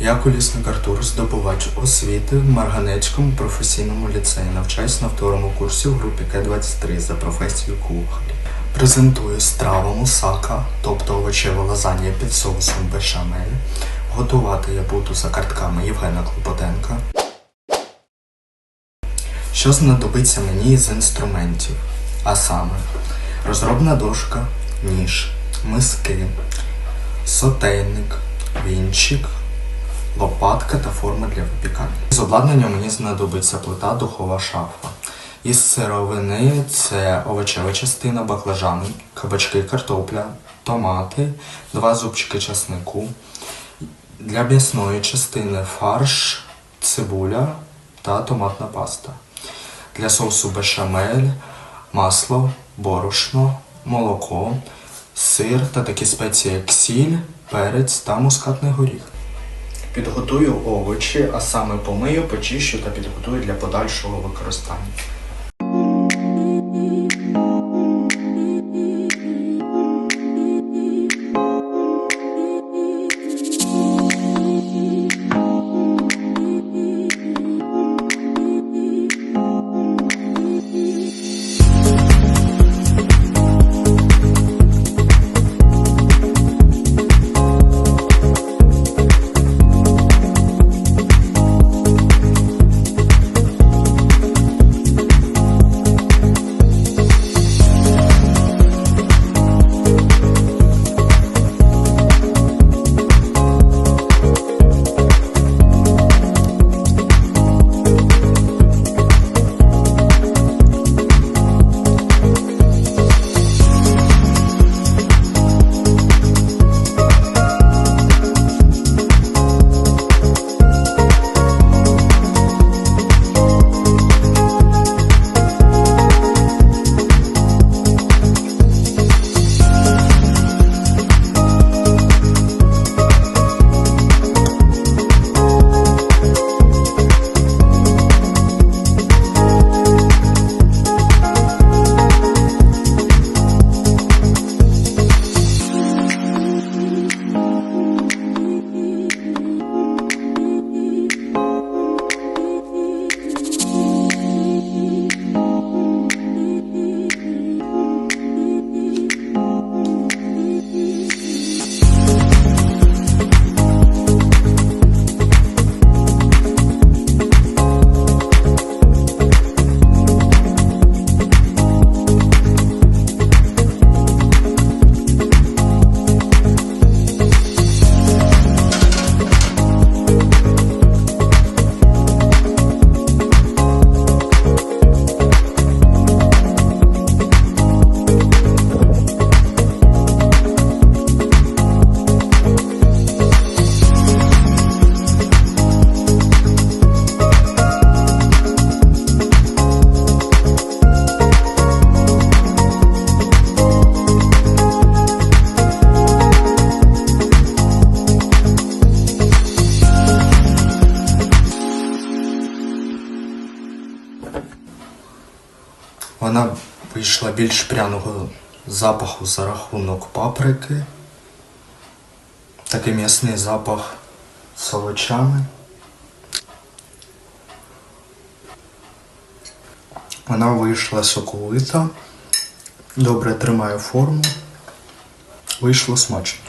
Я колісник Артур, здобувач освіти в Марганецькому професійному ліцеї. Навчаюсь на второму курсі в групі К-23 за професією кухар. Презентую страву мусака, тобто овочеве лазанья під соусом бешамель. Готувати я буду за картками Євгена Клопотенка. Що знадобиться мені з інструментів? А саме розробна дошка, ніж, миски, сотейник, вінчик, лопатка та форма для випікання. З обладнання мені знадобиться плита, духова шафа. Із сировини це овочева частина, баклажани, кабачки, картопля, томати, два зубчики часнику. Для м'ясної частини фарш, цибуля та томатна паста. Для соусу бешамель, масло, борошно, молоко, сир та такі спеції, як сіль, перець та мускатний горіх. Підготую овочі, а саме помию, почищу та підготую для подальшого використання. Вона вийшла більш пряного запаху за рахунок паприки. Такий м'ясний запах з овочами. Вона вийшла соковита, добре тримає форму. Вийшло смачно.